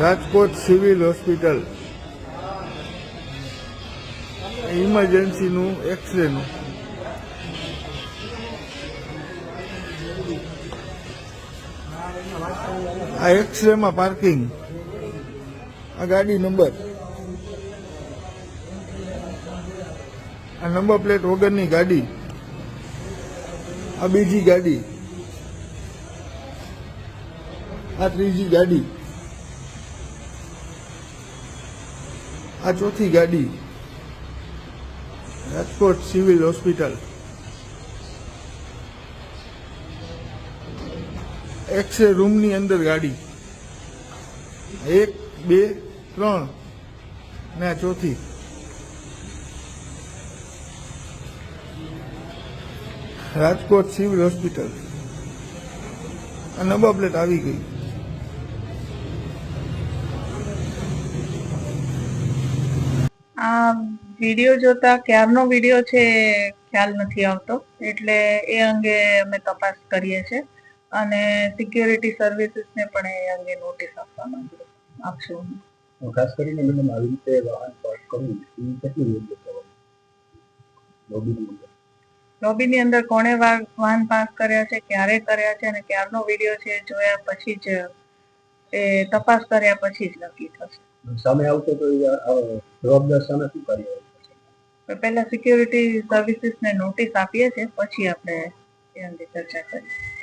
Rajkot civil hospital. ઇમરજન્સીનું એક્સરેનું આ એક્સરેમાં પાર્કિંગ આ ગાડી નંબર આ નંબર પ્લેટ વગરની ગાડી. આ બીજી ગાડી. આ ત્રીજી ગાડી. આ ચોથી ગાડી રાજકોટ સિવિલ હોસ્પિટલ. એક્સરે રૂમની અંદર ગાડી. એક, બે, ત્રણ ને ચોથી. Rajkot civil hospital. આ નબા પ્લેટ આવી ગઈ. આ વીડિયો જોતા ક્યારનો વીડિયો છે ખ્યાલ નથી આવતો. એટલે એ અંગે અમે તપાસ કરીએ છીએ. અને સિક્યોરિટી સર્વિસીસને પણ એ અંગે નોટિસ આપવા માંગુ આપશું? ખાસ કરીને મેડમ આવી રીતે વાહન પાર્ક કરવું એ કેટલું યોગ્ય કહેવાય લોબીની અંદર. લોબીની અંદર કોણે વાહન પાસ કર્યા છે ક્યારે કર્યા છે અને ક્યારનો વીડિયો છે જોયા પછી જ એ તપાસ કર્યા પછી જ નક્કી થશે. સામે આવતો તો જવાબદાર સામે શું થશે પહેલા સિક્યોરિટી સર્વિસીસને નોટિસ આપીએ છીએ, પછી આપણે એ અંગે ચર્ચા કરીએ.